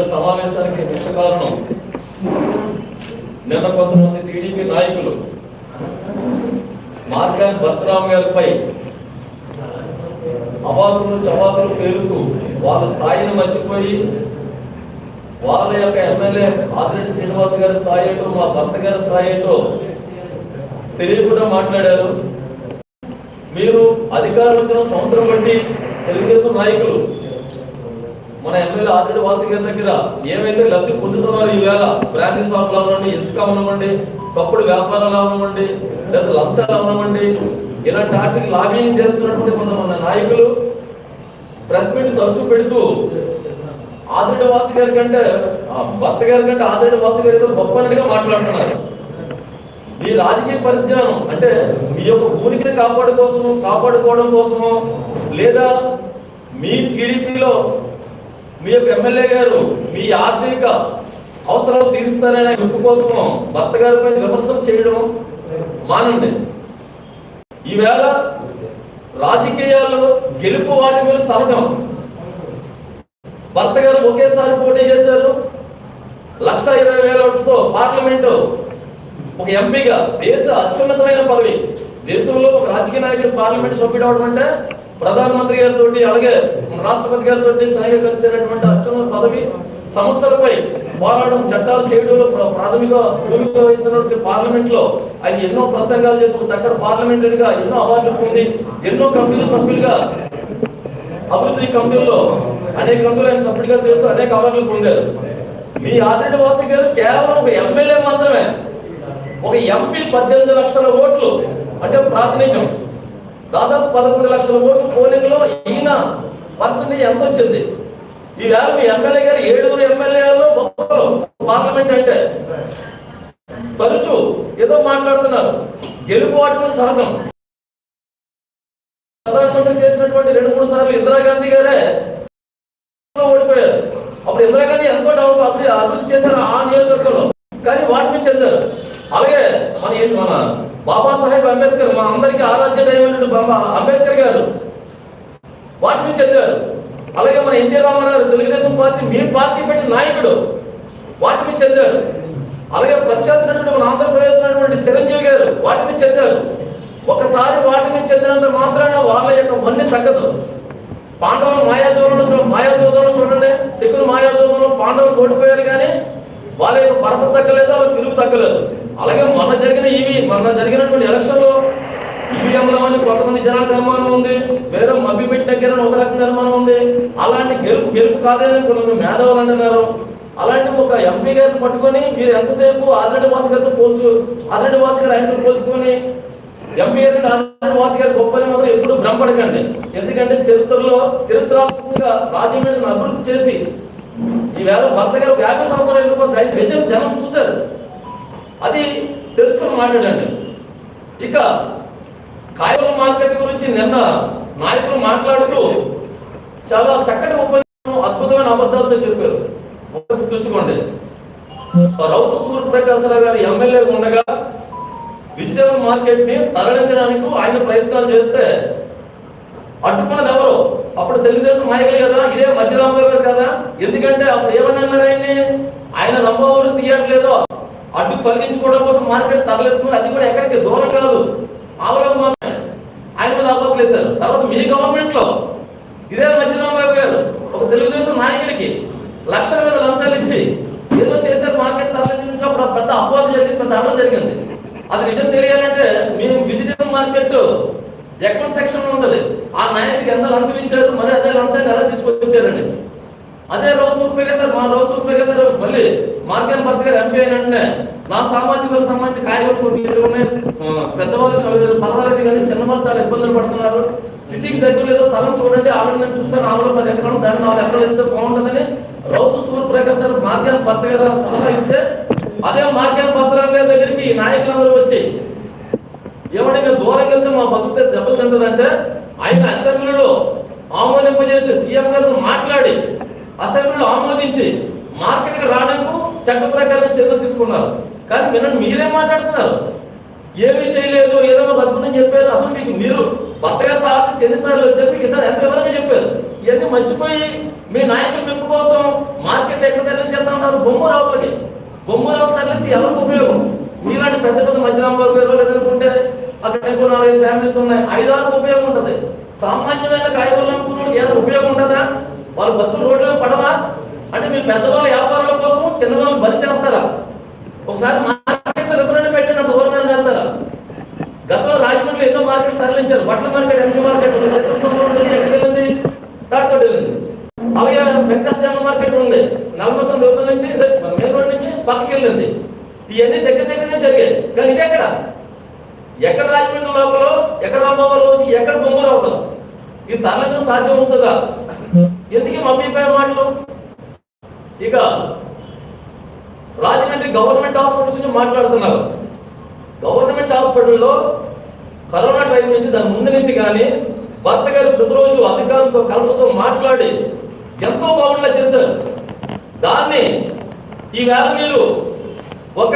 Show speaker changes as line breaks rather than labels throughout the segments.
యొక్క సమావేశానికి ముఖ్య కారణం నిన్న కొంతమంది టీడీపీ నాయకులు మార్గాన్ భద్రరావు గారిపై అవాకులు చవాకులు పేరుతూ వాళ్ళ స్థాయిని మర్చిపోయి వాళ్ళ యొక్క ఎమ్మెల్యే ఆదిరెడ్డి శ్రీనివాస్ గారి స్థాయి ఏంటో మా భర్త గారి స్థాయి ఏంటో తెలియకుండా మాట్లాడారు. మీరు అధికారులతో సంవత్సరం బట్టి తెలుగుదేశం నాయకులు మన ఎమ్మెల్యే ఆదిరెడ్డి వాసు గారి దగ్గర ఏమైతే లబ్ధి పొందుతున్నారో ఈవేళ బ్రాండీ షాపులు అవనివ్వండి ఇసుక అవనివ్వండి తప్పుడు వ్యాపారాలు అవనివ్వండి లేదా లంచాలు అవనివ్వండి ఇలాంటి వాటికి లాబింగ్ జరుగుతున్నటువంటి కొంతమంది నాయకులు ప్రెస్ మీట్ తరచూ పెడుతూ ఆదిరెడ్డి వాసు గారి కంటే ఆ భర్త గారి కంటే ఆదిరెడ్డి వాసు గారితో గొప్పగా మాట్లాడుతున్నారు. ఈ రాజకీయ పరిజ్ఞానం అంటే మీ యొక్క ఊరికిని కాపాడు కోసము కాపాడుకోవడం కోసమో లేదా మీ టీడీపీలో మీ యొక్క ఎమ్మెల్యే గారు మీ ఆర్థిక అవసరాలు తీరుస్తారనే గుర్తు కోసం భర్త గారిపై విమర్శలు చేయడం మానండి. ఈవేళ రాజకీయాల్లో గెలుపు వాటి మీద సహజం. భర్త గారు ఒకేసారి పోటీ చేశారు. లక్ష ఇరవై వేల ఓట్లతో పార్లమెంటు ఒక ఎంపీగా దేశ అత్యున్నతమైన పదవి. దేశంలో ఒక రాజకీయ నాయకుడు పార్లమెంట్ సభ్యుడు అవడం అంటే ప్రధానమంత్రి గారితో అలాగే రాష్ట్రపతి గారితో సహాయ కలిసినటువంటి అత్యున్నత పదవి సంస్థలపై పోరాటం చట్టాలు చేయడంలో ప్రాథమిక భూమిక వహిస్తున్నటువంటి పార్లమెంట్లో ఆయన ఎన్నో ప్రసంగాలు చేసి ఒక చక్కటి పార్లమెంటరీ గా ఎన్నో అవార్డులు పొంది ఎన్నో కమిటీల సభ్యులుగా అభివృద్ధి కమిటీల్లో అనేక కమిటీలు ఆయన సభ్యుడిగా చేస్తూ అనేక అవార్డులు పొందారు. మీ ఆదిరెడ్డి వాసు గారు కేవలం ఒక ఎమ్మెల్యే మాత్రమే. ఒక ఎంపీ పద్దెనిమిది లక్షల ఓట్లు అంటే ప్రాతినిధ్యం. దాదాపు పదకొండు లక్షల ఓట్లు పోలింగ్లో ఈయన పర్సంటేజ్ ఎంత వచ్చింది? ఈ వేళ మీ ఎమ్మెల్యే గారు ఏడుగురు ఎమ్మెల్యేలు ఒక్కరు పార్లమెంట్ అంటే. తరచు ఏదో మాట్లాడుతున్నారు. గెలుపు వాటిని సహజం. ప్రధానమంత్రి చేసినటువంటి రెండు మూడు సార్లు ఇందిరాగాంధీ గారే ఓడిపోయారు. అప్పుడు ఇందిరాగాంధీ ఎంతో డెవలప్ అప్పుడు అభివృద్ధి చేశారు ఆ నియోజకవర్గంలో. కానీ వాటి మీద చెందారు. అలాగే మన మన బాబాసాహెబ్ అంబేద్కర్ మన అందరికీ ఆరాధ్య దైవమైనటువంటి బాబా అంబేద్కర్ గారు. వాటి మీద చెందారు అలాగే మన ఎన్టీ రామారావు తెలుగుదేశం పార్టీ మీ పార్టీ పెట్టిన నాయకుడు. వాటి మీద చెందారు అలాగే ప్రత్యర్థినటువంటి మన ఆంధ్రప్రదేశ్ ఉన్నటువంటి చిరంజీవి గారు వాటి మీద చెందారు ఒకసారి వాటి మీద చెందినంత మాత్రాన వాళ్ళ యొక్క మన్ని తగ్గదు. పాండవులు మాయాజోలను చూ మాయాజోదంలో చూడండి. శకులు మాయాజోదంలో పాండవులు ఓడిపోయారు కానీ వాళ్ళ యొక్క పరపతి తగ్గలేదు వాళ్ళ పిలుపు తగ్గలేదు. అలాగే మొన్న జరిగిన ఇవి మొన్న జరిగినటువంటి ఎలక్షన్లో ఈవీఎంల అని కొంతమంది జనాలకు అనుమానం ఉంది. వేరే మబ్బి పెట్టి దగ్గర ఒక రకంగా అనుమానం ఉంది. అలాంటి గెలుపు గెలుపు కాదని కొంతమంది మేధావులు అంటున్నారు. అలాంటి ఒక ఎంపీ గారిని పట్టుకొని మీరు ఎంతసేపు ఆదరణ వాసు గారితో పోల్చు ఆదరణ వాసు గారు ఆయనతో పోల్చుకొని ఎంపీ గారి ఆదరణ వాసు గారి గొప్పని మాత్రం ఎప్పుడు భ్రమపడకండి. ఎందుకంటే చరిత్రలో చరిత్రాత్మకంగా రాజమండ్రిని అభివృద్ధి చేసి ఈవేళ భర్త గారు ఒక యాభై సంవత్సరాలు వెళ్ళిపోతే నిజం జనం చూశారు. అది తెలుసుకొని మాట్లాడండి. ఇక కాయగూర మార్కెట్ గురించి నిన్న నాయకులు మాట్లాడుతూ చాలా చక్కటి ఉపన్యాసం అద్భుతమైన అబద్ధాలతో చెప్పారు. ఒకటి గుర్తుంచుకోండి. రౌతు సూర్యప్రకాశరావు గారు ఎమ్మెల్యే ఉండగా వెజిటేబుల్ మార్కెట్ని తరలించడానికి ఆయన ప్రయత్నాలు చేస్తే అడ్డుకున్నది ఎవరు అప్పుడు తెలుగుదేశం నాయకులు కదా ఇదే మధ్యరాంబాబు గారు కదా. ఎందుకంటే అప్పుడు ఏమని అన్నారు ఆయన్ని? ఆయన రంభావూరు తీయట్లేదో. అడ్డు తొలగించుకోవడం కోసం మార్కెట్ తరలిస్తున్నారు. అది కూడా ఎక్కడికి? దూరం కాదు. ఆవలకు ఆయన మీద ఆపాకులు తర్వాత మీ గవర్నమెంట్లో ఇదే మధ్యరాంబాబు గారు ఒక తెలుగుదేశం నాయకుడికి లక్షల మీద లంచాలు ఇచ్చి ఏదో చేశారు మార్కెట్ తరలించి అప్పుడు పెద్ద అపవాదం జరిగింది పెద్ద అడ్డం జరిగింది. అది నిజం తెలియాలంటే మేము విజిటల్ మార్కెట్ అకౌంట్ సెక్షన్లో ఉంటది? ఆ నాయకుడికి ఎంత లంచం ఇచ్చారు? మరి అదే లంచాన్ని ఎలా తీసుకొచ్చారండి? అదే రోజు ఉపయోగిస్తారు మా రోజు ఉపయోగిస్తారు మళ్ళీ మార్కెన్ భర్త గారు ఎంపీ అయినంటే నా సామాజిక సంబంధించి కార్యవర్గం పెద్దవాళ్ళు పర్వాలేదు కానీ చిన్నవాళ్ళు చాలా ఇబ్బందులు పడుతున్నారు. సిటీకి దగ్గర ఏదో స్థలం చూడండి ఆవిడ నేను చూస్తాను ఆవిడ పది ఎకరాలు దాన్ని నాలుగు ఎకరాలు ఇస్తే బాగుంటుందని రౌతు సూర్యప్రకాశ్ గారు మార్కెట్ భర్త గారు సలహా ఇస్తే అదే మార్కెట్ భర్త గారి దగ్గరికి నాయకులందరూ వచ్చి ఏమంటే మేము దూరం వెళ్తే మా బతుకు దెబ్బలు తింటుందంటే ఆయన అసెంబ్లీలో ఆమోదింపజేసి సీఎం గారితో మాట్లాడి అసెంబ్లీలో ఆమోదించి మార్కెట్కి రావడానికి చట్ట ప్రకారం చర్యలు తీసుకున్నారు. కానీ వినండి మీరే మాట్లాడుతున్నారు. ఏమీ చేయలేదు ఏదో అద్భుతం చెప్పారు. అసలు మీకు మీరు భర్తగా గారి ఎన్నిసార్లు వచ్చారు? మీకు ఎంత వివరంగా చెప్పారు? ఇవన్నీ మర్చిపోయి మీ నాయకుల మెప్పు కోసం మార్కెట్ ఎక్కడ తరలించేస్తా ఉన్నారు? బొమ్మరావులకి బొమ్మరావు తరలిస్తే ఎవరికి ఉపయోగం? మీలాంటి పెద్ద పెద్ద మధ్యరాంబాబు గారు లేదనుకుంటే అక్కడ ఇంకో నాలుగైదు ఫ్యామిలీస్ ఉన్నాయి ఐదు ఆరు ఉపయోగం ఉంటుంది. సామాన్యమైన కాయగూరలు అనుకున్న ఏమైనా ఉపయోగం ఉంటుందా? వాళ్ళు బతులు రోడ్లు పడవా? అంటే మీ పెద్దవాళ్ళ వ్యాపారాల కోసం చిన్నవాళ్ళు బలి చేస్తారా? ఒకసారి మార్కెట్ రిఫరెండ్ పెట్టిన దూరంగా వెళ్తారా గతంలో రాజమండ్రి ఎన్నో మార్కెట్ తరలించారు. బట్టల మార్కెట్ ఎంత మార్కెట్ ఉంది చిత్రంలో ఉంటుంది ఎక్కడికి వెళ్ళింది తాటితో వెళ్ళింది అలాగే వెంకటజమ్మ మార్కెట్ ఉంది నలభై రూపాయల నుంచి ఇదే మన మెయిన్ రోడ్ నుంచి పక్కకి వెళ్ళింది ఇవన్నీ దగ్గర దగ్గరగా జరిగాయి కానీ ఇది ఎక్కడ ఎక్కడ రాజమండ్రి లోపల ఎక్కడ రామబాబు రోజు ఎక్కడ బొమ్మ లోపల? ఇది తరలించడం సాధ్యం అవుతుందా ఎందుకే మా అభిప్రాయం మాటలు? ఇక రాజమండ్రి గవర్నమెంట్ హాస్పిటల్ గురించి మాట్లాడుతున్నారు. గవర్నమెంట్ హాస్పిటల్లో కరోనా టైం నుంచి దాని ముందు నుంచి కానీ భర్త గారు ప్రతిరోజు అధికారులతో కలపతో మాట్లాడి ఎంతో బాగుండా చేశారు. దాన్ని ఈవేళ మీరు ఒక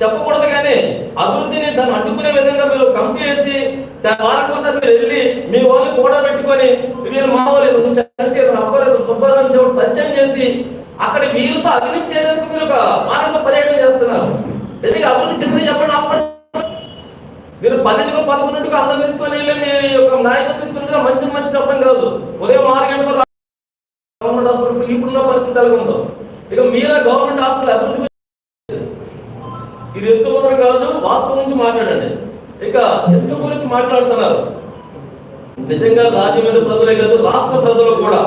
చెప్పకూడదు కానీ అభివృద్ధిని దాన్ని అడ్డుకునే విధంగా మీరు కమిటీ వేసి దాని వారం కోసం మీరు వెళ్ళి మీ వాళ్ళని కూడా పెట్టుకొని మీరు మా వాళ్ళు చంద్రకేతు అబ్బారు సుబ్బారావు చెవుడు పరిచయం చేసి అక్కడ వీరితో అభివృద్ధి చేయడానికి మీరు ఒక మార్గంలో పర్యటన చేస్తున్నారు. ఎందుకంటే అభివృద్ధి చెంది చెప్పండి హాస్పిటల్ మీరు పన్నెండుకో పదకొండుకో అర్థం తీసుకొని వెళ్ళి మీ యొక్క నాయకులు తీసుకుని మంచి మంచి చెప్పడం కాదు. ఉదయం ఆరు గంటలకు గవర్నమెంట్ హాస్పిటల్ ఇప్పుడున్న పరిస్థితి ఎలాగ ఉందో ఇక మీరే గవర్నమెంట్ హాస్పిటల్ అభివృద్ధి ఇది ఎత్తుకోవడం కాదు? వాస్తవం నుంచి మాట్లాడండి. ఇక ఇసుక గురించి మాట్లాడుతున్నారు? నిజంగా రాజ్యమైన ప్రజలే కాదు రాష్ట్ర ప్రజలు కూడా.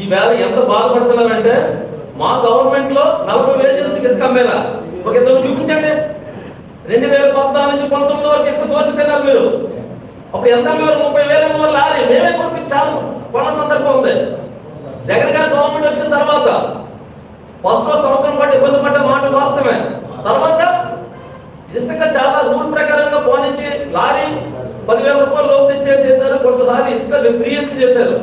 ఈ వేళ ఎంత బాధపడుతున్నారంటే మా గవర్నమెంట్లో నలభై వేలు చేసిన ఇసుక అమ్మేరా ఒక ఇద్దరు చూపించండి. రెండు వేల పద్నాలుగు నుంచి పంతొమ్మిది వరకు ఇసుక దోశ తిన్నారు మీరు. అప్పుడు ఎంత మీరు ముప్పై వేల మూడు లారీ. మేమే కొనిపించాము కొన్న సందర్భం ఉంది. జగన్ గారి గవర్నమెంట్ వచ్చిన తర్వాత ఫస్ట్ సంవత్సరం పాటు ఇబ్బంది పడ్డ మాట వాస్తవమే. తర్వాత ఇసుక చాలా రూల్ ప్రకారంగా పోనిచ్చి లారీ పదివేల రూపాయలు లోపు తెచ్చే చేశారు కొంతసారి ఇసుక ఫ్రీ ఇసుక చేశారు.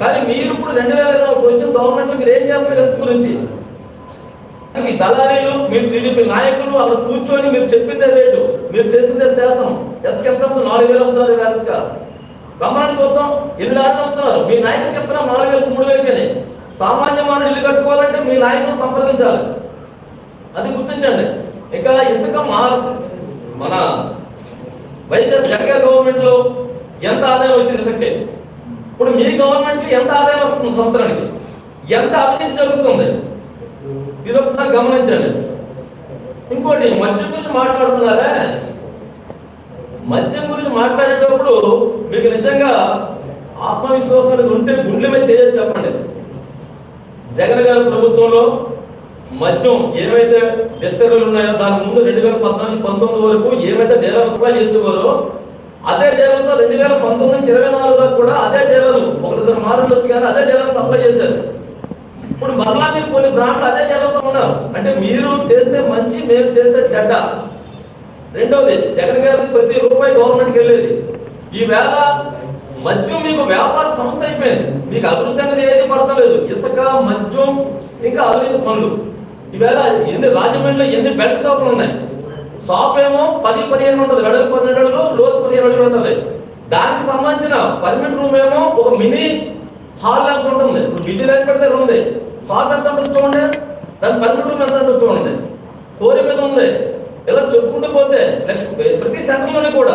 కానీ మీరు ఇప్పుడు రెండు వేల ఇరవై ఒకటి వచ్చిన గవర్నమెంట్ మీరు ఏం చేస్తారు ఇసుక గురించి? మీ దళారీలు మీ టీడీపీ నాయకులు అక్కడ కూర్చొని మీరు చెప్పిందే రేటు మీరు చేసిందే శాసనం. ఇసుక ఎంత నాలుగు వేలు అవుతున్నారు వేల ఇసుక చూద్దాం. ఇల్లు రాజులు మీ నాయకులకు ఇస్తున్నాం నాలుగు వేలు మూడు వేలకి సామాన్య మానవుడు ఇల్లు కట్టుకోవాలంటే మీ నాయకులు సంప్రదించాలి. అది గుర్తించండి. ఇంకా ఇసుక మా మన వైఎస్ఆర్ జగన్ గవర్నమెంట్లో ఎంత ఆదాయం వచ్చింది ఇసుకే ఇప్పుడు మీ గవర్నమెంట్ ఎంత ఆదాయం వస్తుంది సంవత్సరానికి? ఎంత అవినీతి జరుగుతుంది? ఇది ఒకసారి గమనించండి. ఇంకోటి మద్యం గురించి మాట్లాడుతున్నారా? మద్యం గురించి మాట్లాడేటప్పుడు మీకు నిజంగా ఆత్మవిశ్వాసం ఉంటే గుండె మీద చేయొచ్చు చెప్పండి. జగన్ గారి ప్రభుత్వంలో మద్యం ఏవైతే డిస్టర్లు ఉన్నాయో దాని ముందు రెండు వేల పద్నాలుగు పంతొమ్మిది వరకు ఏవైతే డేరాలు సప్లై చేసేవారో అదే డేరాలతో రెండు వేల పంతొమ్మిది నుంచి ఇరవై నాలుగు వరకు కూడా అదే డేరాలు ఒకరిద్దరు మారులు వచ్చి కానీ అదే డేరాలు సప్లై చేశారు. ఇప్పుడు మరలా మీరు కొన్ని బ్రాండ్లు అదే డేరాలతో ఉన్నారు. అంటే మీరు చేస్తే మంచి మేము చేస్తే చెడ్డ. రెండవది జగన్ గారికి ప్రతి రూపాయి గవర్నమెంట్కి వెళ్ళేది. ఈవేళ మద్యం మీకు వ్యాపార సంస్థ అయిపోయింది. మీకు అభివృద్ధి అనేది ఏది పడతలేదు. ఇసుక మద్యం ఇంకా అవినీతి పనులు. ఈవేళ ఎన్ని రాజమండ్రిలో ఎన్ని బెల్ట్ షాపులు ఉన్నాయి? షాప్ ఏమో పది పదిహేను ఉంటుంది వెడలు పదిహేను అడుగులు లోతు పదిహేను అడుగులు ఉంటుంది. దానికి సంబంధించిన పర్మిట్ రూమ్ ఏమో ఒక మినీ హాల్ లాగా ఉంటుంది. ఇప్పుడు విద్యుత్ పెడితే ఉంది. షాప్ ఎంత ఉంటుంది చూడండి. దాని పర్మిట్ రూమ్ ఎంత ఉంటుంది చూడండి. కోరి మీద ఉంది. ఇలా చెప్పుకుంటూ పోతే నెక్స్ట్ ప్రతి సెంటర్లోనే కూడా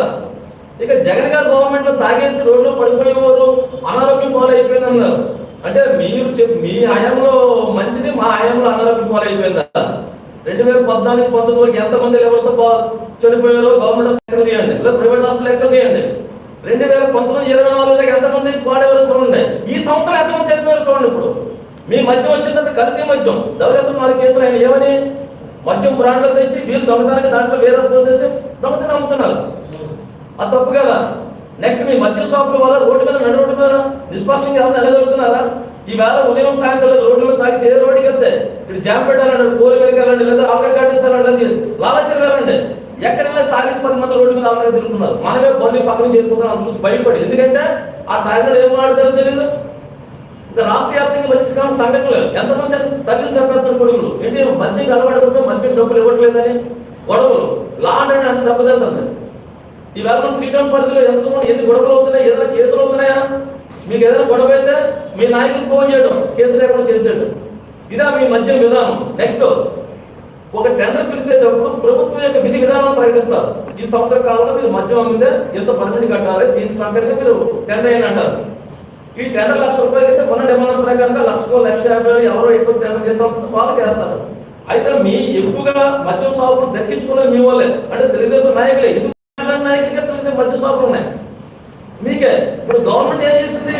ఇక జగన్ గారు గవర్నమెంట్లో తాగేసి రోడ్లు పడిపోయేవారు అనారోగ్యం పాలైపోయింది అన్నారు అంటే మీరు మీ హయాంలో మంచిది మా హయాంలో అనారోగ్యం అయిపోయిందా రెండు వేల పద్నాలుగు పంతొమ్మిది వరకు ఎంతమంది ఎవరితో పా- చనిపోయారో గవర్నమెంట్ లెక్కలు తీయండి. లేదా ప్రైవేట్ హాస్పిటల్ లెక్కలు తీయండి. రెండు వేల పంతొమ్మిది ఇరవై నాలుగు దాకా ఎంతమంది పాడేవారో చూడండి. ఈ సంవత్సరం ఎంతమంది చనిపోయారో చూడండి ఇప్పుడు. మీ మద్యం వచ్చిందంటే కల్తీ మద్యం దౌర్యత్వం నాలుగు కేసులు ఆయన ఏమని? మద్యం బ్రాండ్లు తెచ్చి వీళ్ళు దొంగతనానికి దాంట్లో వేరే పోసేసి దొంగతనం అమ్ముతున్నారు. అది తప్పు కదా? నెక్స్ట్ మీ మద్యం షాపుల వల్ల రోడ్డు మీద నడు రోడ్డు మీద నిష్పక్షంగా ఎవరైనా వెళ్ళగలుగుతున్నారా ఈ వేళ ఉదయం సాయంత్రం రోడ్డు మీద తాగి ఏ రోడ్డుకి వెళ్తే ఇటు జామ్ పెట్టాలండి కోరి వెళ్ళాలండి లేదా ఆవిడ కట్టిస్తారండి లాలచర్ వెళ్ళండి ఎక్కడైనా తాగి పది మంది రోడ్డు మీద ఆమె తిరుగుతున్నారు. మనమే బండి పక్కన చేరుకుంటున్నాం చూసి భయపడి. ఎందుకంటే ఆ తాగినాడు ఏం మాట్లాడతారో తెలియదు ఇంకా రాష్ట్ర వ్యాప్తంగా మంచి కాలం సంఘటనలు ఎంతమంది తల్లిని చంపేస్తున్న కొడుకులు? ఏంటి? మద్యం అలవాటు మద్యం డబ్బులు ఇవ్వట్లేదని. గొడవలు. లా అంటే అంత దెబ్బతింటుంది ఈవేళ మనం ఫ్రీడమ్ పరిధిలో ఎంత సుమారు ఎన్ని గొడవలు అవుతున్నాయి ఏదైనా కేసులు అవుతున్నాయా? మీకు ఏదైనా గొడవ అయితే మీ నాయకులు ఫోన్ చేయడం కేసు లేకుండా చేసేయడం ఇదా మీ మధ్య విధానం. నెక్స్ట్ ఒక టెండర్ పిలిచేటప్పుడు ప్రభుత్వం యొక్క విధి విధానం ప్రకటిస్తారు. ఈ సంవత్సరం కాలంలో మీరు మద్యం అమ్మితే ఎంత పన్నెండు కట్టాలి? దీని ప్రకారంగా మీరు టెండర్ అయిన అంటారు. ఈ టెండర్ లక్ష రూపాయలు అయితే కొన్న డిమాండ్ ప్రకారంగా లక్షకో లక్ష యాభై ఎవరో ఎక్కువ టెండర్ చేస్తాం వాళ్ళు చేస్తారు అయితే మీ ఎక్కువగా మద్యం షాపులు దక్కించుకునే మీ వాళ్ళే అంటే తెలుగుదేశం నాయకులే. ఎందుకు నాయకులుగా తెలుగుదేశం షాపులు ఉన్నాయి. మీకే. ఇప్పుడు గవర్నమెంట్ ఏం చేసింది?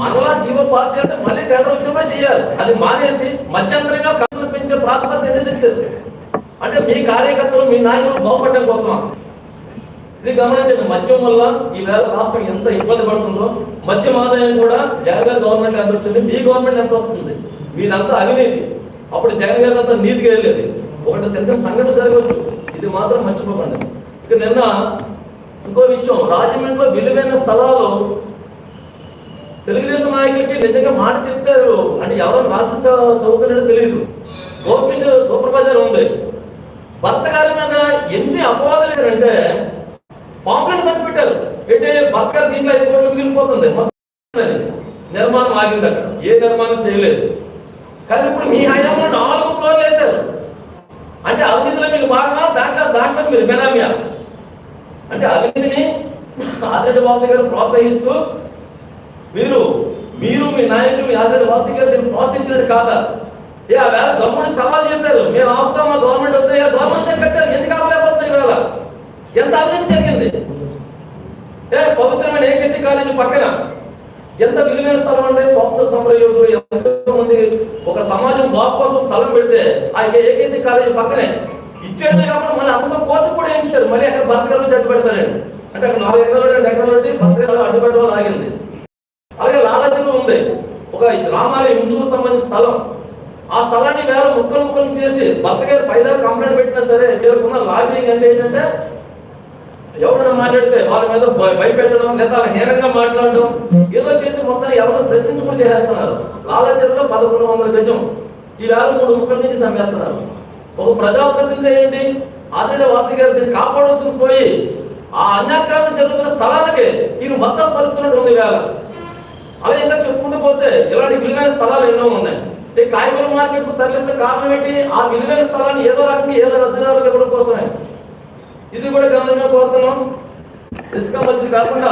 మరలా జీవో పాస్ చేయాలంటే మళ్ళీ టెండర్ వచ్చినప్పుడే చేయాలి. అది మానేసి మధ్యంతరంగా ఖర్చులు పెంచే ప్రాతిపదిక నిర్ణయించారు అంటే మీ కార్యకర్తలు మీ నాయకులు బాగుపడడం కోసం ఇది గమనించండి. మద్యం వల్ల ఈ వేళ రాష్ట్రం ఎంత ఇబ్బంది పడుతుందో మద్యం ఆదాయం కూడా జగన్ గారి గవర్నమెంట్ ఎంత వచ్చింది మీ గవర్నమెంట్ ఎంత వస్తుంది? మీదంతా అవినీతి. అప్పుడు జగన్ గారి అంతా నీతిగా వెళ్ళేది. ఒకటి సంగతి జరగవచ్చు. ఇది మాత్రం మర్చిపోకండి. ఇక నిన్న ఇంకో విషయం రాజమండ్రిలో విలువైన స్థలాలు తెలుగుదేశం నాయకులకి నిజంగా మాట చెప్తారు అంటే ఎవరు రాష్ట్ర చదువుతున్నాడో తెలియదు గవర్నమెంట్ సూపర్ బజార్ ఉంది. భర్త గారి మీద ఎన్ని అపవాదాలు అంటే పాంప్లెట్ పంచి పెట్టారు అంటే భర్త గారు దీంట్లో ఐదు కోట్లు మిగిలిపోతుంది. నిర్మాణం ఆగింది అక్కడ ఏ నిర్మాణం చేయలేదు. కానీ ఇప్పుడు మీ హయాంలో నాలుగు ఫ్లోర్లు వేశారు. అంటే అవినీతిలో మీకు బాగా దాంట్లో దాంట్లో మీరు బెనామియా? అంటే అవినీతిని ఆదిరెడ్డి వాసు గారు ప్రోత్సహిస్తూ మీరు మీరు మీ నాయకులు మీ ఆదిరెడ్డి వాసు గారు దీన్ని ప్రోత్సహించినట్టు కాదా? ఏ ఆ వేళ గవర్నమెంట్ సవాల్ చేశారు. మేము ఆపుతాం మా గవర్నమెంట్ వస్తే గవర్నమెంట్ కట్టారు ఎందుకు ఆపలేకపోతుంది ఇవాళ? ఎంత అవినీతి జరిగింది? ఏ పవిత్రమైన ఏకేసీ కాలేజీ పక్కన ఎంత విలువైన స్థలం అంటే స్వాతంత్ర సమరయోధులు ఎంత మంది ఒక సమాజం బాబు కోసం స్థలం పెడితే ఆ ఏకేసీ కాలేజీ పక్కనే. ఇచ్చేయడమే కాకుండా మళ్ళీ అంత కోర్టు కూడా ఇచ్చారు మళ్ళీ అక్కడ బతకలు జట్టు పెడతారండి అంటే అక్కడ నాలుగు ఎకరాలు రెండు ఎకరాలు ఉంటే బతకలు అడ్డు పెట్టడం ఆగింది. అలాగే లాలచలు ఉంది. ఒక గ్రామాల హిందువులకు సంబంధించిన స్థలం. ఆ స్థలాన్ని వేల ముక్కలు ముక్కలు చేసి భర్త గారు పైదా కంప్లైంట్ పెట్టినా సరే వీళ్ళకున్న లాబింగ్ అంటే ఏంటంటే ఎవరైనా మాట్లాడితే వాళ్ళ మీద భయ- భయపెట్టడం లేదా హీనంగా మాట్లాడడం ఏదో చేసి మొత్తాన్ని ఎవరు ప్రశ్నించుకుని చేసేస్తున్నారు. లాలచెరులో పదకొండు వందల గజం ఈ వేల మూడు ముక్కల నుంచి సమ్మేస్తున్నారు ఒక ప్రజాప్రతినిధి ఏంటి? ఆదిరెడ్డి వాసు గారు దీన్ని కాపాడాల్సి పోయి ఆ అన్యాక్రాంతం జరుగుతున్న స్థలాలకే ఈయన మొత్తం పలుకుతున్నట్టు ఉంది వేళ. అలా ఇంకా చెప్పుకుంటూ పోతే ఇలాంటి విలువైన స్థలాలు ఎన్నో ఉన్నాయి. కాయగూర మార్కెట్కు తరలిస్తే కారణం ఏంటి? ఆ విలువైన స్థలాన్ని ఏదో రకంగా ఏదో రద్దీదారులు ఇవ్వడం కోసమే. ఇది కూడా గమనంగా కోరుతున్నాం. ఇసుక మంచిది కాకుండా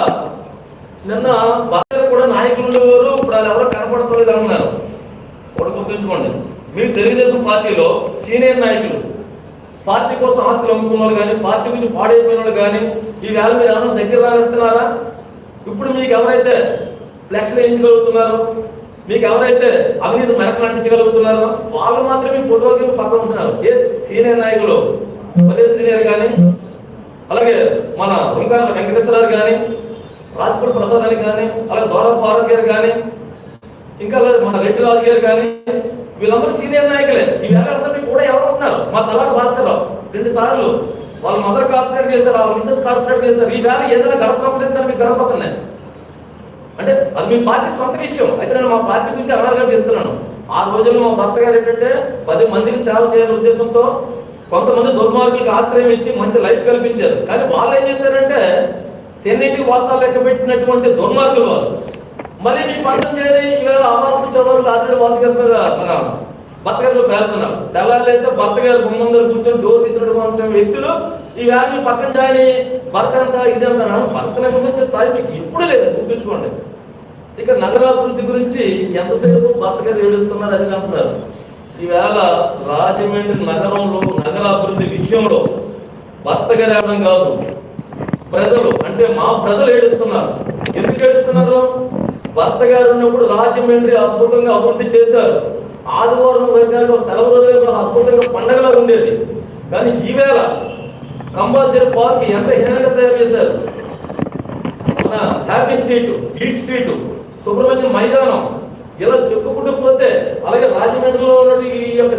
నిన్న బాధ్యత కూడా నాయకులు ఇప్పుడు వాళ్ళు ఎవరు కనపడతలేదు అన్నారు. ఒకటి గుర్తుంచుకోండి. మీరు తెలుగుదేశం పార్టీలో సీనియర్ నాయకులు పార్టీ కోసం ఆస్తులు అమ్ముకున్న వాళ్ళు కానీ పార్టీ గురించి పాడైపోయిన వాళ్ళు కానీ ఈ వేళ మీరు ఏమైనా దగ్గర రానిస్తున్నారా ఇప్పుడు మీకు ఎవరైతే ఫ్లెక్స్ వేయించగలుగుతున్నారో మీకు ఎవరైతే అవినీతి మెరకలాంటించగలుగుతున్నారో వాళ్ళు మాత్రమే ఫోటోకి పక్కన ఉంటున్నారు. ఏ సీనియర్ నాయకులు పదే సీనియర్ కానీ అలాగే మన రుంకాల వెంకటేశ్వరరావు కానీ రాజ్పూర్ ప్రసాద్ అని కానీ అలాగే గౌరవ భారత్ గారు కానీ ఇంకా మన రెడ్డి రాజు గారు కానీ వీళ్ళందరూ సీనియర్ నాయకులే. ఈ వేళ కూడా ఎవరు ఉన్నారు. మా తలాడు భాస్కర్ రెండు సార్లు వాళ్ళ మదర్ కార్పొరేట్ చేస్తారు వాళ్ళ మిసెస్ కార్పొరేట్ చేస్తారు ఈ వేళ ఏదైనా గడపకపోతే మీకు గడపతున్నాయి అంటే అది మీ పార్టీ సొంత విషయం. అయితే నేను మా పార్టీ గురించి అనాలుగా చెప్తున్నాను ఆ రోజుల్లో మా భర్త గారు ఏంటంటే పది మందికి సేవ చేయాలనే ఉద్దేశంతో కొంతమంది దుర్మార్గులకు ఆశ్రయం ఇచ్చి మంచి లైఫ్ కల్పించారు. కానీ వాళ్ళు ఏం చేశారంటే తెన్నింటి వాసాలు లెక్క పెట్టినటువంటి దుర్మార్గులు వాళ్ళు. మరి మీ పంటం చేయని ఇవాళ అమరావతి చదువులు ఆల్రెడీ వాసు గారి మీద మన అయితే గారిలో తెల్లారైతే భర్త గారు ముందర కూర్చొని డోర్ తీసినటువంటి వ్యక్తులు ఈ వ్యాధి పక్కన చేయని భర్త అంతా ఇది అంతా భర్త లేకపోతే స్థాయి మీకు ఇప్పుడు లేదు. గుర్తుంచుకోండి. ఇక నగరాభివృద్ధి గురించి ఎంతసేపు భర్త గారు ఏడుస్తున్నారు అని అంటున్నారు. ఈవేళ రాజమండ్రి నగరంలో నగరాభివృద్ధి విషయంలో భర్త కాదు. ప్రజలు అంటే మా ప్రజలు ఏడుస్తున్నారు. ఎందుకు ఏడుస్తున్నారు? భర్త గారు ఉన్నప్పుడు రాజమండ్రి అద్భుతంగా అభివృద్ధి చేశారు. ఆదివారం వర్గాలకు సెలవు రోజులు కూడా అద్భుతంగా పండగలా ఉండేది. కానీ ఈవేళ కంపల్సరీ పార్క్ ఎంత హీనంగా తయారు చేశారు? మన happy street eat street Subrahmanyam మైదానం ఇలా చెప్పుకుంటూ పోతే అలాగే రాజమండ్రిలో ఉన్న ఈ యొక్క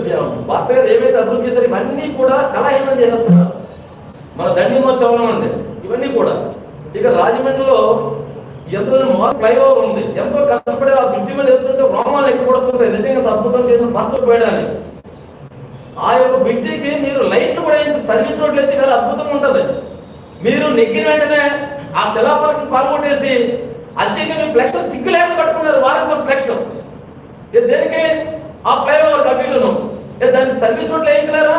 భర్త గారు ఏవైతే అభివృద్ధి చేశారు ఇవన్నీ కూడా కళాహీనం చేసేస్తున్నారు. మన దండిమోత్సవం అండి ఇవన్నీ కూడా. ఇక రాజమండ్రిలో ఎంతో ఫ్లైఓవర్ ఉంది. ఎంతో కష్టపడి ఆ బ్రిడ్జి మీద వెళ్తుంటే రోమాలు ఎక్కువ పడుతుంటాయి. నిజంగా అద్భుతం చేసిన భర్త పోయడానికి ఆ యొక్క బ్రిడ్జికి మీరు లైట్లు కూడా వేసి సర్వీస్ రోడ్లు ఎత్తి చాలా అద్భుతంగా ఉంటుంది. మీరు నెగ్గిన వెంటనే ఆ శిలాపలకి పాల్గొట్టేసి అంతేకాని ఫ్లెక్స్ సిగ్గు లేకుండా కట్టుకున్నారు వారం కోసం ఫ్లెక్స్ ఇది దేనికి? ఆ ఫ్లైఓవర్ కట్టిల్లును దానికి సర్వీస్ రోడ్లు వేయించలేరా?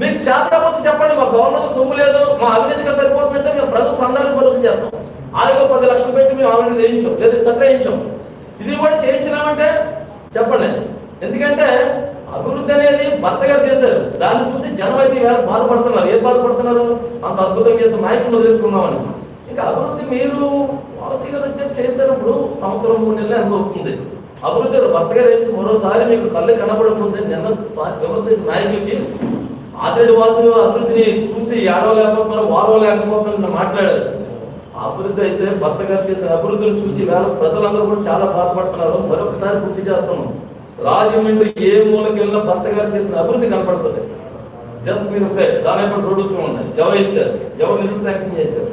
మీకు చేతకపోతే చెప్పండి మా గవర్నమెంట్ సొమ్ము లేదు మా అవినీతిగా సరిపోతుందంటే మేము ప్రజలు సందాలకు బరువు చేస్తాం. ఆరుగో పది లక్షలు పెట్టి మేము అవినీతి వేయించాం లేదా సత్తా ఇది కూడా చేయించినామంటే చెప్పండి. ఎందుకంటే అభివృద్ధి అనేది భర్త గారు చేశారు. దాన్ని చూసి జనం అయితే బాధపడుతున్నారు. ఏం బాధపడుతున్నారు? అంత అద్భుతం చేసిన నాయకులు తెలుసుకుందామని ఇంకా అభివృద్ధి మీరు వాసి గారు చేసినప్పుడు సంవత్సరం మూడు నెలలు ఎంత అవుతుంది అభివృద్ధి భర్త గారు వేసి మరోసారి మీకు కళ్ళు కనబడకపోతే నిన్న ఎవరు చేసిన నాయకులకి ఆదిరెడ్డి వాసు అభివృద్ధిని చూసి ఏడవ లేకపోతున్నారు వారో లేకపోతున్నారు మాట్లాడారు. అభివృద్ధి అయితే భర్త గారు చేసిన అభివృద్ధిని చూసి వేళ ప్రజలందరూ కూడా చాలా బాధపడుతున్నారు. మరొకసారి గుర్తు చేస్తున్నాం. రాజమండ్రి ఏ మూలకెళ్ళినా భర్త గారు చేసిన అభివృద్ధి కనపడుతుంది. జస్ట్ మీరు ఒకటే దానిపై రోడ్లు చూడండి. ఎవరు ఇచ్చారు? ఎవరు నిరుత్సాహం చేశారు?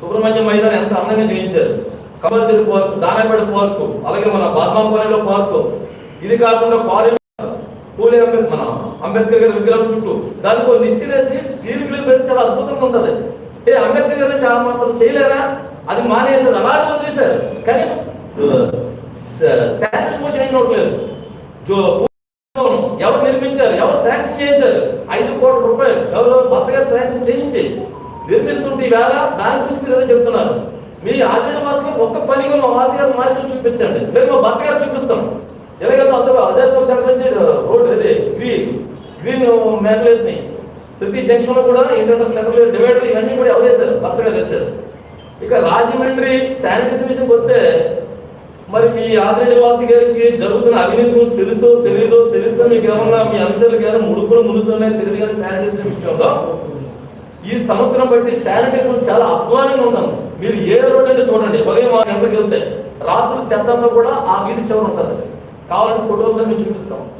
సుబ్రహ్మణ్యం మైదానం ఎంత అందంగా చేయించారు కమర్చరి పార్క్ దానేపేట పార్కు అలాగే మన బాద్మాంపాలిలో పార్కు ఇది కాకుండా పారి పూలే అంబేద్కర్ మన అంబేద్కర్ గారి విగ్రహం చుట్టూ దానికి ఒక నిచ్చినేసి స్టీల్ గ్రిల్ చాలా అద్భుతంగా ఉంటుంది. ఏ అంబేద్కర్ గారిని చాలా మాత్రం చేయలేరా? అది మానేశారు అలాగే వదిలేశారు. కానీ శాంక్షన్ కూడా చేయనట్లేదు. జో ఎవరు నిర్మించారు ఎవరు శాంక్షన్ చేయించారు? ఐదు కోట్ల రూపాయలు. ఎవరు భర్త గారు శాంక్షన్ చేయించి నిర్మిస్తుంటే ఈవేళ దాని గురించి మీరు ఏదో చెప్తున్నారు. మీ ఆదిత్య వాసి ఒక్క పనిగా మా వాసి గారు మార్కెట్ చూపించండి. లేదు మా భర్త గారు చూపిస్తాం. ఎలాగైతే అసలు అజయ్ చౌక్ సెంటర్ నుంచి రోడ్ ఇది గ్రీన్ గ్రీన్ మ్యాగ్లెస్ ప్రతి జంక్షన్లో కూడా ఏంటంటే సెంటర్ డివైడర్ ఇవన్నీ కూడా ఎవరు చేశారు? భర్త గారు వేశారు ఇక రాజమండ్రి శానిటేషన్ విషయంకి వస్తే మరి మీ ఆదిరెడ్డి వాసి గారికి జరుగుతున్న అవినీతి తెలుసో తెలియదో తెలిస్తే మీకు ఏమన్నా మీ అనుచరులు కానీ ముడుకులు ముడుతున్నాయి తెలియదు కానీ శానిటేషన్ విషయంలో ఈ సంవత్సరం బట్టి శానిటేషన్ చాలా అధ్వానంగా ఉన్నాను మీరు ఏ రోడ్ అంటే చూడండి ఉదయం ఆరు గంటలకు వెళ్తే రాత్రి చెత్తంతా కూడా ఆ వీధి చివరి ఉంటుంది. కావాలంటే ఫోటోస్ అన్ని చూపిస్తాం.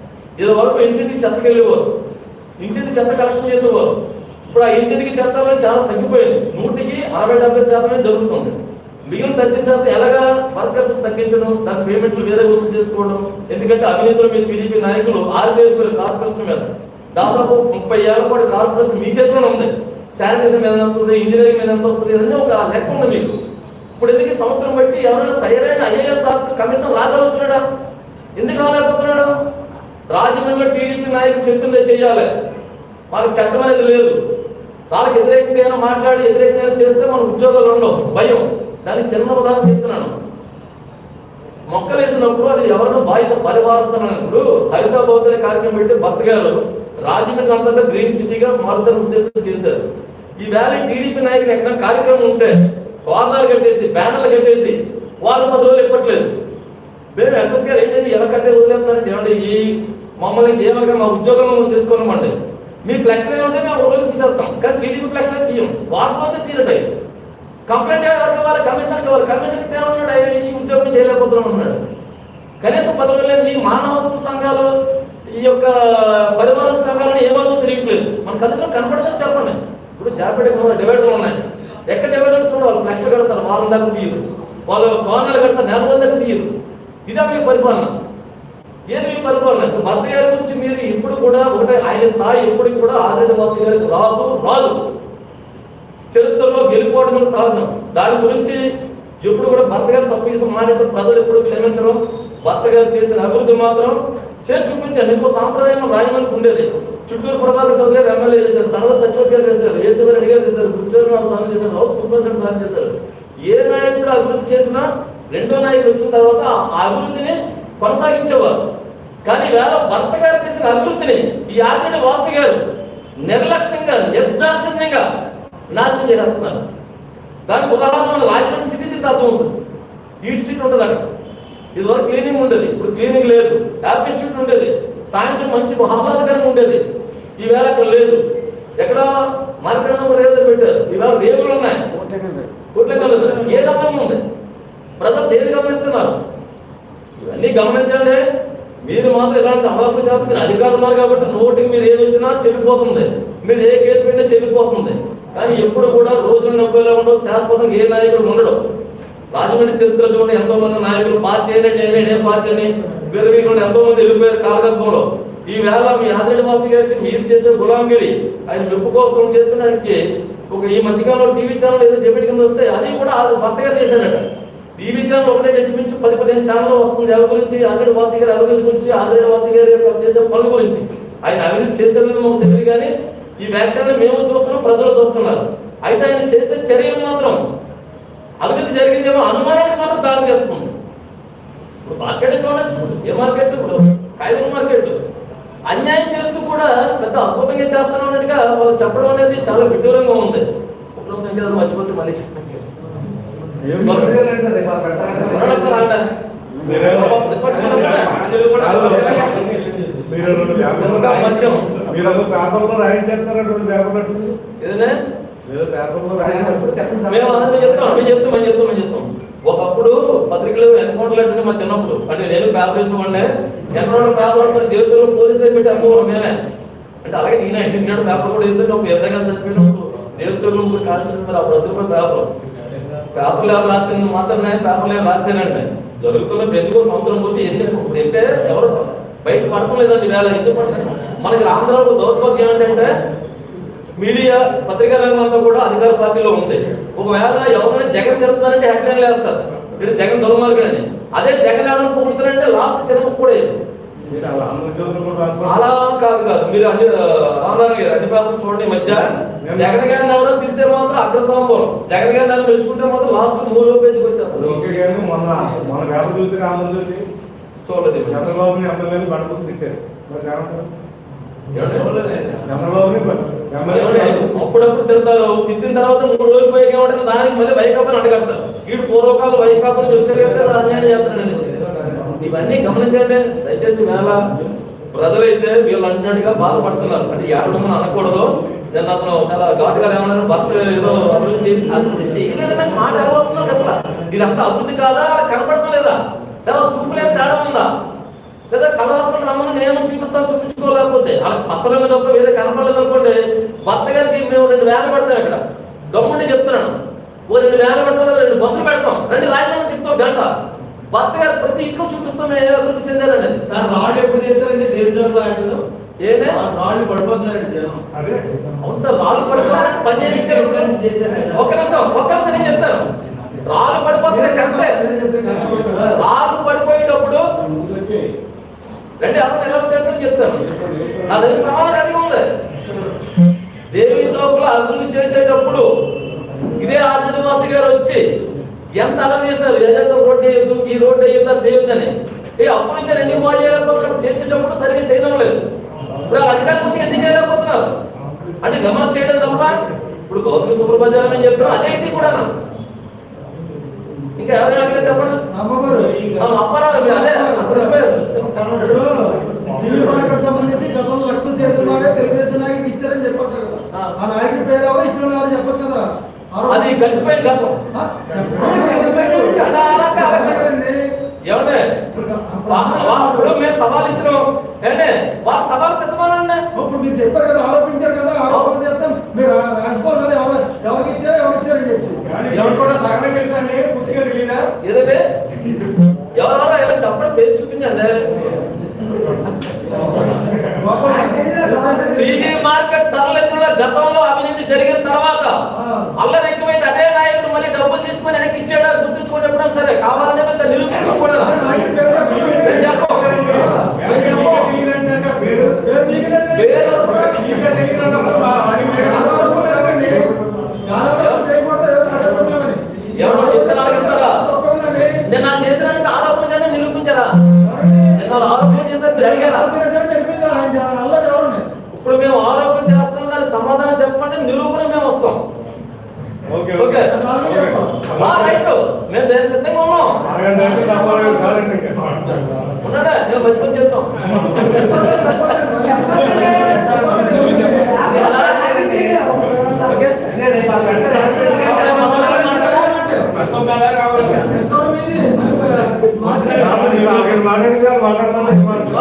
ఇది వరకు ఇంటికి చెత్తకి వెళ్ళేవారు. ఇంటికి చెత్త కలెక్షన్ చేసేవారు. ఇప్పుడు ఆ ఇంటికి చెత్త చాలా తగ్గిపోయింది. నూటికి అరవై డెబ్బై శాతమే జరుగుతుంది. మిగిలిన థర్టీ శాతం ఎలాగా వర్కర్స్ తగ్గించడం దాని పేమెంట్లు వేరే వసూలు చేసుకోవడం? ఎందుకంటే అవినీతిలో మీ టీడీపీ నాయకులు ఆరు వేల కార్పొరేషన్ మీద. దాదాపు ముప్పై ఏళ్ళ పాటు కార్పొరేషన్ మీ చేతిలోనే ఉంది. శానిటేషన్ మీద ఎంత ఉంది ఇంజనీరింగ్ మీద ఎంత వస్తుంది ఇవన్నీ ఒక లెక్క ఉంది మీకు. ఇప్పుడు ఎందుకు సంవత్సరం బట్టి ఎవరైనా సరైన ఐఏఎస్ ఆఫీసర్ కమిషన్ రాగలుగుతున్నాడా? ఎందుకు రాలేకపోతున్నాడు? రాజమండ్రిలో టీడీపీ నాయకులు చెప్తుందే చెయ్యాలి. మాకు చట్టం అనేది లేదు. వాళ్ళకి వ్యతిరేకంగా మాట్లాడి వ్యతిరేకంగా చేస్తే మన ఉద్యోగాలు ఉండవు. భయం. దానికి చిన్న ఉదాహరణ చెప్తున్నాను మొక్కలు వేసినప్పుడు అది ఎవరినో బాధ్యత పరివారసనప్పుడు హరితాబాద్ అనే కార్యక్రమం పెట్టి భర్త గారు రాజమండ్రి అంతటా గ్రీన్ సిటీగా మారుతున్న ఉద్దేశం చేశారు. ఈ వ్యాలీ టీడీపీ నాయకులు ఎక్కడ కార్యక్రమం ఉంటే కార్నర్లు కట్టేసి బ్యానర్లు కట్టేసి వాళ్ళు పది రోజులు ఇప్పట్లేదు. మేము ఎస్ఎస్ గారు ఏంటంటే ఎలా కట్టే వదిలేస్తున్నారంటే ఏమంటే ఈ మమ్మల్ని కేవలంగా మా ఉద్యోగం మేము చేసుకోనమండి మీ ఫ్లెక్షన్ ఉంటే మేము ఒక రోజు తీసేస్తాం. కానీ టీడీపీ ఫ్లెక్షన్ తీయం. వాటి రోజే తీరటాయి కంప్లైంట్ ఎవరికి ఇవ్వాలి కమిషనర్కి ఇవ్వాలి కమిషనర్కి తేమన్నాడు ఆయన ఈ ఉద్యోగం చేయలేకపోతున్నాం అన్నాడు కనీసం పది రోజులు ఈ మానవ హక్కుల సంఘాలు ఈ యొక్క పరివార సంఘాలను ఏమాత్రం తిరిగిపోలేదు మన కథలో కనపడదని చెప్పండి. ఇప్పుడు జాబితా డివైడర్లు ఉన్నాయి ఎక్కడ డివైడర్స్ ఉన్నాయి వాళ్ళు లక్షలు కడతారు వారం దాకా తీయరు. వాళ్ళు కోనలు కడతారు నెల రోజుల దాకా తీయరు. ఇదే మీ పరిపాలన. ఏది మీ పరిపాలన? భర్త గారి గురించి మీరు ఇప్పుడు కూడా ఒకటే ఆయన స్థాయి ఎప్పటికి కూడా ఆదిరెడ్డి వాసు గారికి రాదు రాదు. చరిత్రలో గెలుపుకోవడం సాధనం. దాని గురించి ఎప్పుడు కూడా భర్త గారు తప్పు చేసిన మాట ప్రజలు ఎప్పుడు క్షమించడం భర్త గారు చేసిన అభివృద్ధి మాత్రం చేర్చుకుంటే ఇంకో సాంప్రదాయం రాజమండ్రికి ఉండేది. చుట్టూరు ప్రభాకర్ చౌదరి గారు ఎమ్మెల్యే చేశారు తర్వాత సచివర్ గారు చేశారు ఏసీ రెడ్డి గారు చేశారు గురుచరణ్ సార్ చేశారు హౌస్ సుబ్రహ్మణ్యం సార్ చేశారు. ఏ నాయకుడు అభివృద్ధి చేసినా రెండో నాయకుడు వచ్చిన తర్వాత ఆ అభివృద్ధిని కొనసాగించేవారు. కానీ వేళ భర్త గారు చేసిన అభివృద్ధిని ఈ ఆదిని వాసు గారు నిర్లక్ష్యంగా నిర్దాక్షిణ్యంగా నాశనం చేసేస్తున్నారు. దానికి ఉదాహరణ రాజమండ్రి సిటీ తిరిగి అర్థం ఉంటుంది ఈట్ సీట్ ఉంటుంది అక్కడ. ఇది వరకు క్లీనింగ్ ఉండేది ఇప్పుడు క్లీనింగ్ లేదు. హ్యాపీ స్ట్రీట్ ఉండేది. సాయంత్రం మంచి ఆహ్లాదకరంగా ఉండేది. ఈవేళ అక్కడ లేదు. ఎక్కడ మార్కెట్ ఏదో పెట్టారు. ఈవేళ రేగులు ఉన్నాయి. కోట్ల కలదు ఏ గమనం ఉంది? ప్రజలు దేని గమనిస్తున్నారు? ఇవన్నీ గమనించండి. మీరు మాత్రం ఇలాంటి అమలాపు చేత మీరు అధికారులు ఉన్నారు కాబట్టి నోటికి మీరు ఏది వచ్చినా చెల్లిపోతుంది మీరు ఏ కేసు పెట్టినా చెల్లిపోతుంది కానీ ఎప్పుడు కూడా రోజులు నొప్పిలో ఉండవు. శాశ్వతంగా ఏ నాయకుడు ఉండడు. రాజమండ్రి చరిత్ర చూడండి ఎంతో మంది నాయకులు పార్టీ అయినా నేను పార్టీ అని విరవీకులు ఎంతో మంది వెళ్ళిపోయారు కాలగర్భంలో. ఈ వేళ మీ ఆదిరెడ్డి వాసి గారికి మీరు చేసే గులాంగిరి ఆయన మెప్పు కోసం చేస్తున్నానికి ఒక ఈ మధ్యకాలంలో టీవీ ఛానల్ ఏదో డిబేట్ కింద వస్తే అది కూడా ఆ భర్త చేశారట. టీవీ ఛానల్ ఒకటే ఇంచుమించు పది పదిహేను ఛానల్ వస్తుంది. ఎవరి గురించి అంగడి వాసి గారి అభివృద్ధి గురించి ఆంధ్ర వాసి గారి చేసే పనుల గురించి. ఆయన అభివృద్ధి చేసేందుకు మాకు తెలియదు కానీ ఈ వ్యాఖ్యలను మేము చూస్తున్నాం ప్రజలు చూస్తున్నారు. అయితే ఆయన చేసే చర్యలు మాత్రం అభివృద్ధి జరిగిందేమో అనుమానానికి మాత్రం దారి చేస్తుంది ఇప్పుడు మార్కెట్ చూడండి ఏ మార్కెట్ ఇప్పుడు కాయగూర మార్కెట్ అన్యాయం చేస్తూ కూడా పెద్ద అద్భుతంగా చేస్తాను అన్నట్టుగా వాళ్ళు చెప్పడం అనేది చాలా విడ్డూరంగా ఉంది. కుటుంబ సంఖ్య మర్చిపోతే మళ్ళీ చెప్పండి?
మీరు పేపర్లు
ఏదైనా?
పేపర్లో
మేము మేము మేము చెప్తాం. ఒకప్పుడు పత్రికలు ఎన్కౌంటర్లు అంటే మా చిన్నప్పుడు. అంటే నేను పేపర్ వేసుకోండి ఎన్కౌంటర్ పేపర్ అంటే దేవతలు పోలీసులు పెట్టి అమ్ముకోవడం మేమే. అంటే అలాగే నేను. ఎన్నినాడు పేపర్ కూడా వేస్తే నువ్వు ఎంతగా చచ్చిపోయినప్పుడు దేవతలు ముగ్గురు కాల్చిన మరి అప్పుడు వద్దు పేపర్. పేపర్లు ఎవరు రాత్రి మాత్రమే పేపర్లు ఎవరు రాశానండి జరుగుతున్నప్పుడు ఎందుకో సంవత్సరం పోతే ఎందుకు? ఇప్పుడు అంటే ఎవరు బయట పడటం లేదండి వేళ. ఎందుకు మనకి ఆంధ్రలో దౌర్భాగ్యం ఏంటంటే మీడియా పత్రికా రంగం అంతా కూడా అధికార పార్టీలో ఉంది. ఒకవేళ ఎవరైనా జగన్ తిరుగుతారంటే హెడ్లైన్ వేస్తారు ఇది జగన్ దుర్మార్గుడని. అదే జగన్ ఎవరైనా పొగుడుతారంటే లాస్ట్ చిన్న కూడా
మీరు అలా
కాదు కాదు. మీరు అన్ని రాన్నారు గారు అన్ని పేపర్లు చూడండి మధ్య. జగన్ గారిని ఎవరో తిరిగితే మాత్రం అగ్రతాంబరం జగన్ గారిని ఎవరైనా మెచ్చుకుంటే మాత్రం లాస్ట్ మూడో పేజీకి వచ్చేస్తారు.
మొన్న మన పేపర్ చూసి రామని
చూడలేదు.
చంద్రబాబుని ఎమ్మెల్యేని పడుకుని తిట్టారు? చంద్రబాబుని
అప్పుడప్పుడు తిడతారు. తిట్టిన తర్వాత మూడు రోజులు పోయి ఏమంటారు? దానికి మళ్ళీ వైకాపాని అడగడతారు. వీడు పూర్వకాలు వైకాపా నుంచి వచ్చారు కదా అన్యాయం చేస్తాడు అనేసి. ఇవన్నీ గమనించండి. దయచేసి వేళ ప్రజలైతే వీళ్ళు అంటున్నట్టుగా బాధపడుతున్నారు. అంటే ఏడడం మనం అనకూడదు. నేను అతను చాలా ఘాటుగా ఏమన్నారు? భర్త ఏదో అభివృద్ధి అభివృద్ధి చేయలేదనే మాట ఎలా అసలు ఇదంతా అభివృద్ధి కాదా? కనపడటం లేదా? లేదా చూపులేదు తేడా ఉందా? లేదా కళ హాస్పిటల్ రమ్మని నేను చూపిస్తాను చూపించుకోలేకపోతే అలా పత్రం మీద తప్ప వేరే కనపడలేదు అనుకోండి భర్త గారికి మేము రెండు వేలు పెడతాం ఇక్కడ. గమ్ముండి చెప్తున్నాను. ఓ రెండు వేలు పెడతాం రెండు బస్సులు పెడతాం. రెండు రాజమండ్రి తిప్పుతాం గంట. భర్త గారు ప్రతి ఇంట్లో చూపిస్తాం మేము ఏ అభివృద్ధి చెందారండి
సార్ రాళ్ళు ఎప్పుడు చేస్తారంటే దేవచంద్ర లాంటిది
ఏంటి
రాళ్ళు పడిపోతున్నారండి జనం.
అదే.
అవును సార్ రాళ్ళు పడిపోవడానికి పని చేసి ఇచ్చారు. ఒక్క నిమిషం ఒక్క నిమిషం నేను చెప్తాను. రాళ్ళు పడిపోతే కరెక్టే. రాళ్ళు పడిపోయేటప్పుడు రెండు ఎవరు ఎలా వచ్చాడని చెప్తాను. నా దగ్గర సమాధానం ఉంది. దేవి చౌక్లో అభివృద్ధి చేసేటప్పుడు ఇదే ఆదివాసి గారు వచ్చి ఎంత అలర్ చేశారు? ఏదైతే రోడ్డు వేయద్దు ఈ రోడ్డు వేయద్దు అది చేయొద్దని ఏ అప్పుడు ఇంకా రెండు బాగా చేయలేకపోతున్నారు చేసేటప్పుడు సరిగ్గా చేయడం లేదు. ఇప్పుడు ఆ అధికారం వచ్చి ఎందుకు చేయలేకపోతున్నారు? అంటే గమనం చేయడం తప్ప ఇప్పుడు గౌరవ సుబ్రహ్మణ్యం అని చెప్తారు అదే ఇది కూడా ఇంకా ఎవరైనా చెప్పండి? మీరు అదే అప్పుడు చెప్పారు.
సివిల్ మార్కెట్ సంబంధించి గతంలో లక్షల చేతులు లాగా తెలుగుదేశం నాయకుడికి ఇచ్చారని చెప్పారు కదా
ఆ.
నాయకుడి పేరు ఎవరో ఇచ్చిన చెప్పారు కదా
అది కలిసిపోయిన గతం
ఆ? చెప్పండి.
అలా అలా కాదు.
కదండి.
ఏమంటే వా- వా- ఇప్పుడు మేము సవాల్ ఇస్తున్నాం ఏంటే వాళ్ళ సవాల్ సిద్ధమనండి
ఇప్పుడు మీరు చెప్పారు కదా ఆరోపించారు కదా ఆరోపణ చేస్తాం మీరు రాసుకోవాలి కదా ఎవరు ఎవరికి ఇచ్చారో ఎవరు ఇచ్చారని చెప్పి
ఎవరు కూడా సగం తెలుసండి పూర్తిగా తెలీదా
ఏదంటే ఎవరెవరో ఏదో చెప్పడం పేరు చూపించండి సిటీ మార్కెట్ తరలించడంలో గతంలో అవినీతి జరిగిన తర్వాత